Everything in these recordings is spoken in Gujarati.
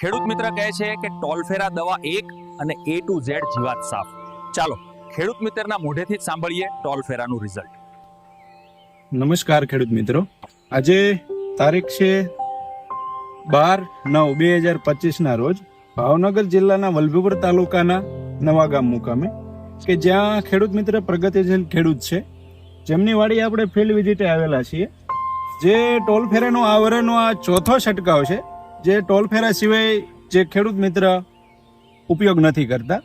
ખેડૂત મિત્ર કહે છે કે ટોલફેરા દવા એક અને એ ટુ ઝેડ જીવાત સાફ. ચાલો, ખેડૂત મિત્રના મોઢેથી જ સાંભળીએ ટોલફેરાનું રિઝલ્ટ નમસ્કાર ખેડૂત મિત્રો. આજે તારીખ છે બાર નવ બે હજાર પચીસના રોજ ભાવનગર જિલ્લાના વલ્લભીપુર તાલુકાના નવા ગામ મુકામે કે જ્યાં ખેડૂત મિત્ર પ્રગતિશીલ ખેડૂત છે. જેમની વાડી આપણે ફિલ્ડ વિઝિટે આવેલા છીએ. જે ટોલ આવરણનો આ ચોથો છંટકાવ છે. જે ટોલ ફેરા સિવાય જે ખેડૂત મિત્ર ઉપયોગ નથી કરતા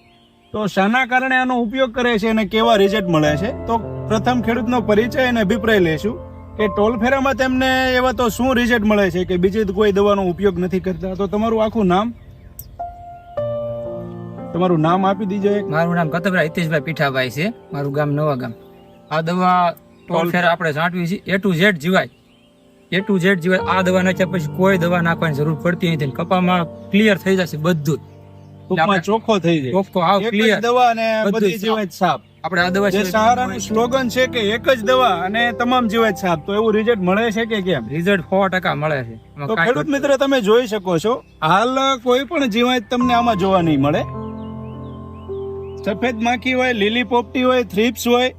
તો શાના કારણે આનો ઉપયોગ કરે છે અને કેવા રિઝલ્ટ મળે છે? તો પ્રથમ ખેડૂતનો પરિચય અને અભિપ્રાય લેશું કે ટોલ ફેરામાં તેમને એવા તો શું રિઝલ્ટ મળે છે કે બીજી કોઈ દવાનો ઉપયોગ નથી કરતા? તો તમારું આખું નામ? તમારું નામ આપી દીજો મારું નામ કતબરા હિતેશભાઈ પીઠાભાઈ છે. મારું ગામ નવા ગામ. આ દવા ટોલ ફેર આપણે છાંટવી છે. એ ટુ ઝેડ જીવાય. એ ટુ ઝેડ જીવાય આ દવા નાખ્યા પછી કોઈ દવા નાખવાની જરૂર પડતી નથી કપામાં ક્લિયર થઈ જશે બધું જ. ટૂંકમાં ચોખ્ખો થઈ જાય. ચોખ્ખો હાવ ક્લિયર દવા અને બધી જીવાત સાફ. આપણે આ દવા સહારાનું સ્લોગન છે કે એક જ દવા અને તમામ જીવાત સાફ. તો એવું રિઝલ્ટ મળે છે કે કેમ? રિઝલ્ટ સો ટકા મળે છે. તો ખેડૂત મિત્ર તમે જોઈ શકો છો હાલ કોઈ પણ જીવાત તમને આમાં જોવા નહીં મળે. સફેદ માખી હોય લીલી પોપટી હોય થ્રીપ્સ હોય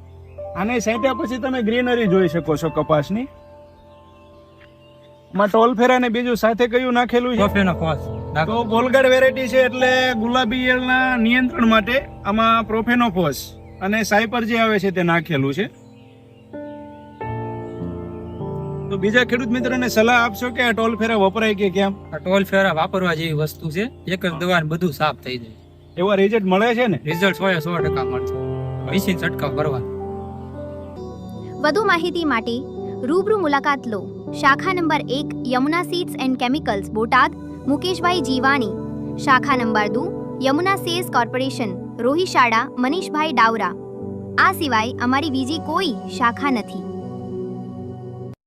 આને સાંટ્યા પછી તમે ગ્રીનરી જોઈ શકો છો કપાસની. માં ટોલ ફેરા ને બીજું સાથે કયું નાખેલું છે? પ્રોફેનો ફોસ તો ગોલગઢ વેરાયટી છે એટલે ગુલાબી ઈયળના નિયંત્રણ માટે આમાં પ્રોફેનોફોસ અને સાયપર જે આવે છે તે નાખેલું છે. તો બીજા ખેડૂત મિત્રોને સલાહ આપશો કે આ ટોલ ફેરા વપરાય કે કેમ? આ ટોલ ફેરા વાપરવા જેવી વસ્તુ છે એક જ દવા બધું સાફ થઈ જાય. એવા રિઝલ્ટ મળે છે ને? રિઝલ્ટ સો સો ટકા મળશે મશીન છંટકાવ કરવા વધુ માહિતી માટે રૂબરૂ મુલાકાત લો. શાખા નંબર એક, Yamuna seeds and chemicals, Botad. Mukeshbhai Jivani. શાખા નંબર દુ, યમુના સેલ્સ કોર્પોરેશન, રોહિશાળા, મનીષભાઈ ડાવરા આ સિવાય અમારી બીજી કોઈ શાખા નથી.